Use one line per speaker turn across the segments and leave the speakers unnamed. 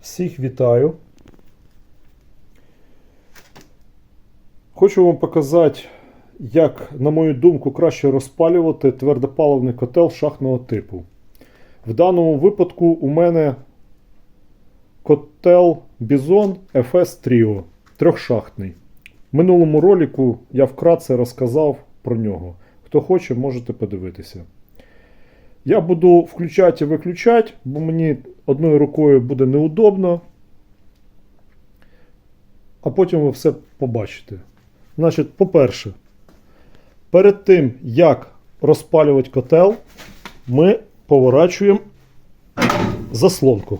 Всіх вітаю. Хочу вам показати, як, на мою думку, краще розпалювати твердопаливний котел шахтного типу. В даному випадку у мене котел Bison FS Trio трьохшахтний. В минулому ролику я вкратце розказав про нього. Хто хоче, можете подивитися. Я буду включати і виключати, бо мені одною рукою буде неудобно. А потім ви все побачите. Значить, по-перше, перед тим, як розпалювати котел, ми поворачуємо заслонку.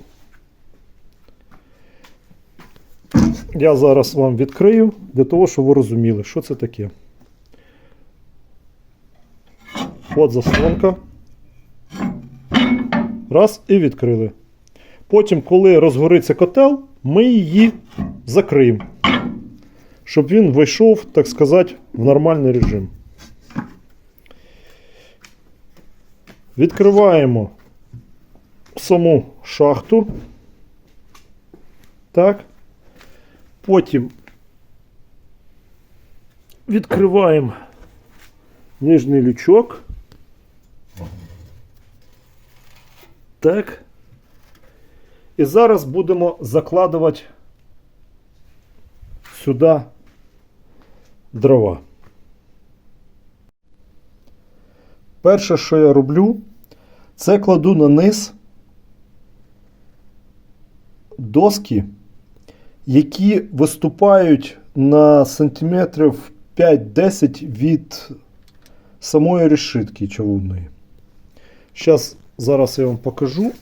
Я зараз вам відкрию для того, щоб ви розуміли, що це таке. От заслонка. Раз і відкрили. Потім, коли розгориться котел, ми її закриємо, щоб він вийшов, так сказати, в нормальний режим. Відкриваємо саму шахту. Так. Потім відкриваємо нижній лючок. Так. І зараз будемо закладувати сюди дрова. Перше, що я роблю, це кладу на низ доски, які виступають на сантиметрів 5-10 від самої решітки човунної. Зараз, зараз я вам покажу.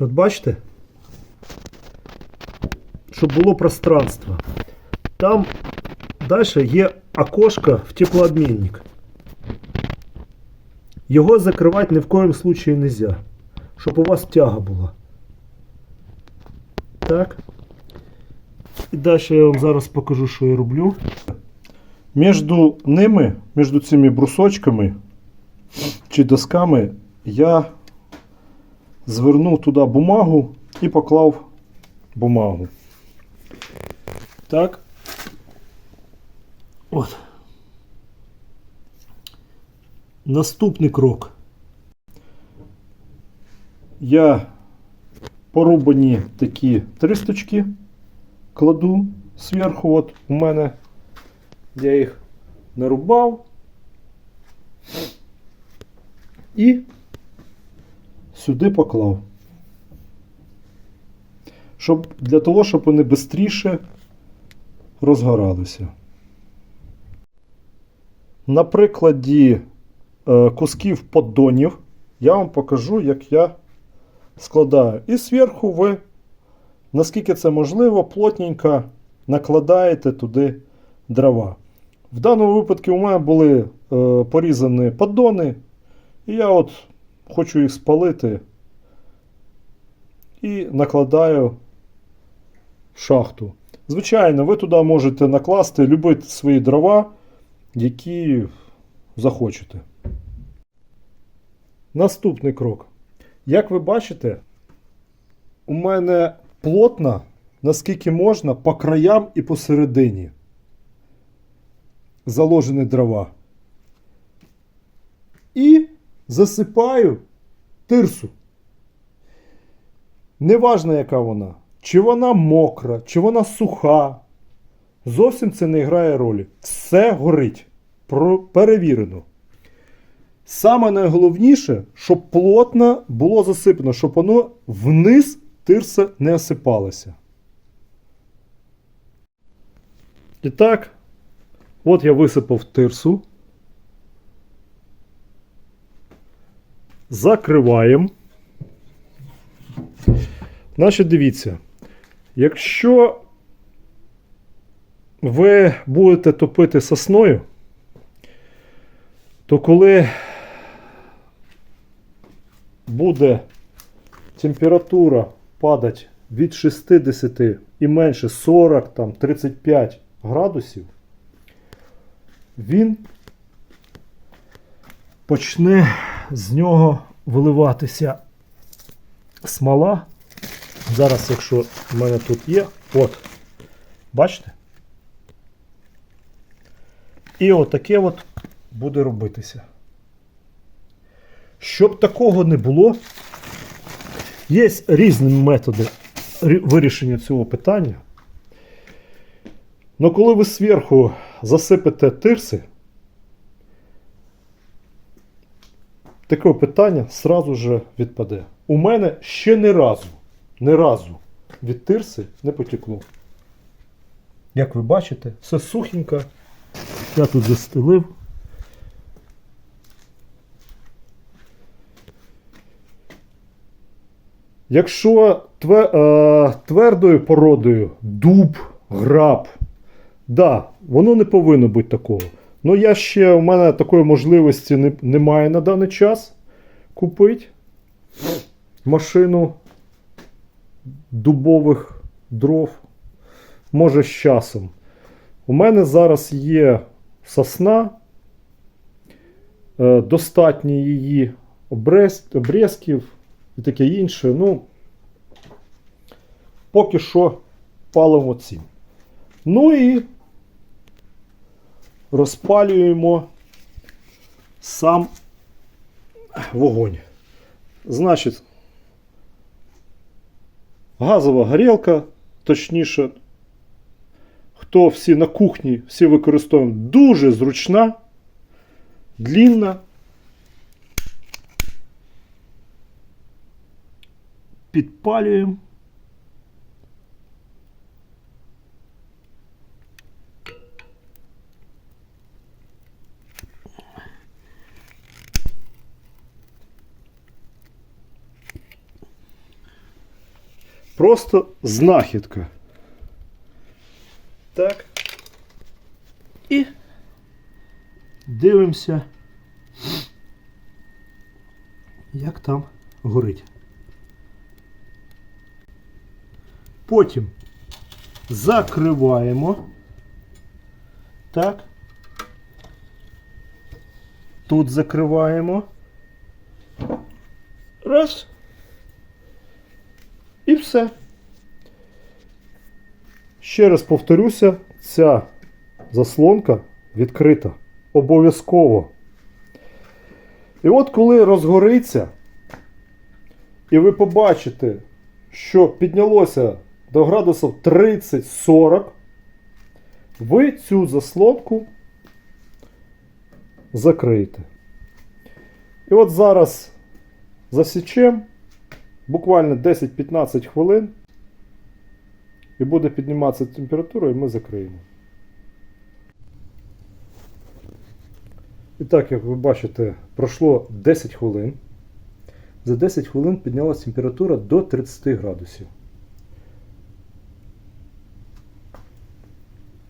От бачите? Щоб було пространство. Там далі є окошко в теплообмінник. Його закривати ні в коєму случае не можна. Щоб у вас тяга була. Так. І далі я вам зараз покажу, що я роблю. Між ними, між цими брусочками чи досками, я звернув туди бумагу і поклав бумагу. Так. От. Наступний крок. Я порубані такі тристочки кладу зверху. От у мене я їх нарубав. І сюди поклав. Щоб, для того, щоб вони швидше розгоралися. На прикладі е, кусків поддонів я вам покажу, як я складаю. І зверху ви, наскільки це можливо, плотненько накладаєте туди дрова. В даному випадку у мене були е, порізані поддони, і я от хочу їх спалити і накладаю шахту. Звичайно, ви туди можете накласти любі свої дрова, які захочете. Наступний крок. Як ви бачите, у мене плотно, наскільки можна, по краям і посередині заложені дрова. І засипаю тирсу. Неважно, яка вона. Чи вона мокра, чи вона суха. Зовсім це не грає ролі. Все горить. Перевірено. Саме найголовніше, щоб плотно було засипано, щоб воно вниз тирса не осипалося. І так, от я висипав тирсу. Закриваємо. Значить, дивіться, якщо ви будете топити сосною, то коли буде температура падати від 60 і менше 40, там, 35 градусів, він почне з нього виливатися смола. Зараз, якщо в мене тут є, от, бачите? І отаке от буде робитися. Щоб такого не було, є різні методи вирішення цього питання. Но коли ви зверху засипете тирси, таке питання сразу же відпаде. У мене ще ні разу, ні разу від тирси не потекло. Як ви бачите, все сухенько. Я тут застелив. Якщо е, твердою породою дуб, граб, да, воно не повинно бути такого. Ну, я ще, у мене такої можливості не, немає на даний час купити машину дубових дров. Може, з часом. У мене зараз є сосна, е, достатньо її обрезків і таке інше. Ну, поки що палимо цим. Ну і розпалюємо сам вогонь. Значить, газова горілка, точніше, хто всі на кухні, всі використовуємо, дуже зручна, длінна. Підпалюємо. Просто знахідка. Так. І дивимося, як там горить. Потім закриваємо. Так. Тут закриваємо. Раз. І все. Ще раз повторюся, ця заслонка відкрита. Обов'язково. І от коли розгориться, і ви побачите, що піднялося до градусів 30-40, ви цю заслонку закриєте. І от зараз засічемо буквально 10-15 хвилин. І буде підніматися температура, і ми закриємо. І так, як ви бачите, пройшло 10 хвилин. За 10 хвилин піднялася температура до 30 градусів.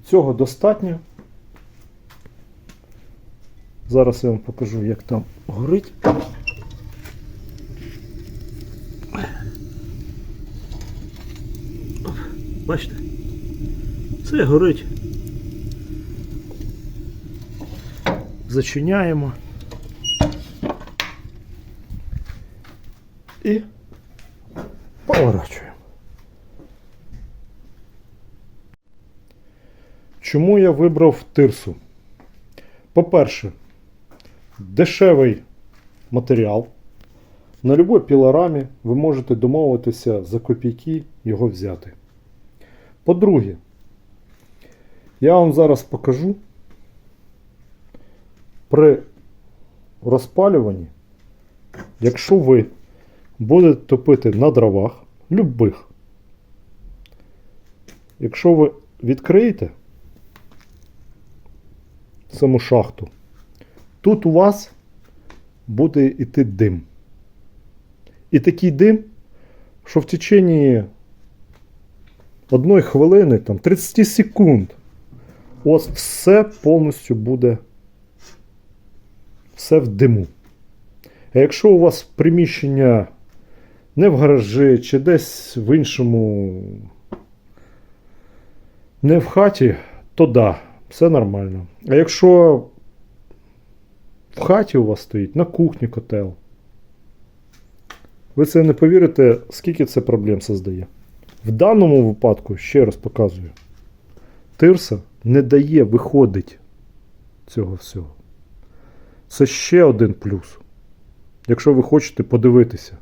Цього достатньо. Зараз я вам покажу, як там горить. Бачите? Це горить. Зачиняємо. І поворачуємо. Чому я вибрав тирсу? По-перше, дешевий матеріал. На будь-якій пілорамі ви можете домовитися за копійки його взяти. По-друге, я вам зараз покажу при розпалюванні, якщо ви будете топити на дровах, любих, якщо ви відкриєте саму шахту, тут у вас буде йти дим. І такий дим, що в течение одної хвилини, там, 30 секунд, вас все повністю буде все в диму. А якщо у вас приміщення не в гаражі чи десь в іншому, не в хаті, то да, все нормально. А якщо в хаті у вас стоїть, на кухні котел. Ви це не повірите, скільки це проблем создає. В даному випадку, ще раз показую, тирса не дає виходить цього всього. Це ще один плюс. Якщо ви хочете подивитися.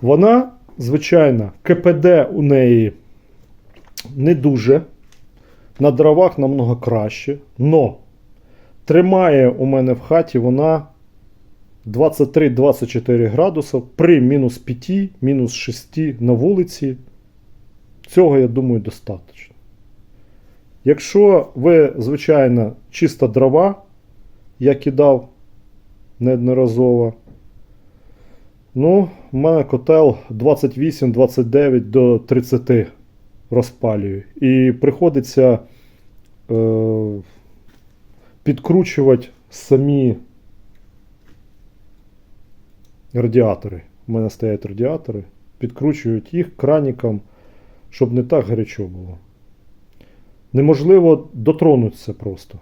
Вона, звичайно, КПД у неї не дуже. На дровах намного краще. Но тримає у мене в хаті вона 23-24 градуса при мінус 5, мінус 6 на вулиці. Цього, я думаю, достатньо. Якщо ви, звичайно, чисто дрова, я кидав неодноразово. Ну, в мене котел 28-29 до 30 розпалюю. І приходиться е, підкручувати самі радіатори. У мене стоять радіатори. Підкручують їх краником, щоб не так гарячо було. Неможливо дотронутися просто.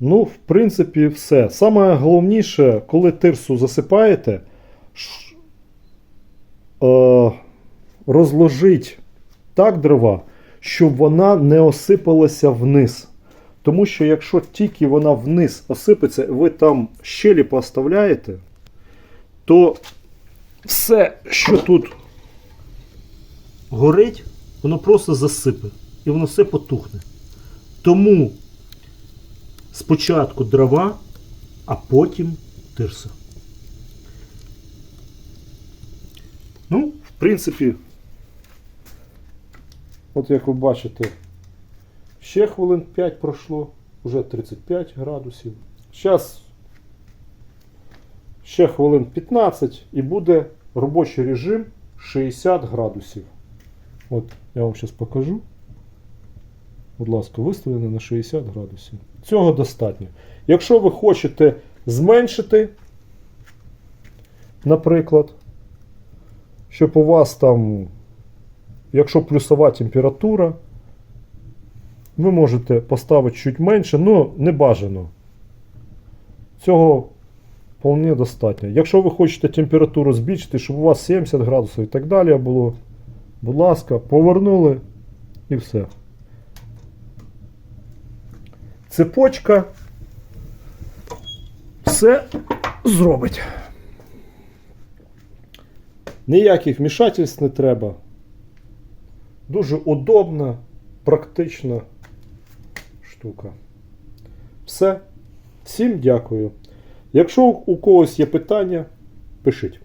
Ну, в принципі, все. Саме головніше, коли тирсу засипаєте, ш- е, розложіть так дрова, щоб вона не осипалася вниз. Тому що якщо тільки вона вниз осипеться, ви там щелі поставляєте, то все, що тут горить, воно просто засипе. І воно все потухне. Тому спочатку дрова, а потім тирса. Ну, в принципі, от як ви бачите, ще хвилин 5 пройшло, вже 35 градусів. Зараз ще хвилин 15 і буде робочий режим 60 градусів. От я вам зараз покажу. Будь ласка, виставлено на 60 градусів. Цього достатньо. Якщо ви хочете зменшити, наприклад, щоб у вас там, якщо плюсова температура, ви можете поставити чуть менше, але не бажано. Цього вполне достатньо. Якщо ви хочете температуру збільшити, щоб у вас 70 градусів і так далі було, будь ласка, повернули і все. Цепочка все зробить. Ніяких вмішательств не треба. Дуже удобна, практична штука. Все. Всім дякую. Якщо у когось є питання, пишіть.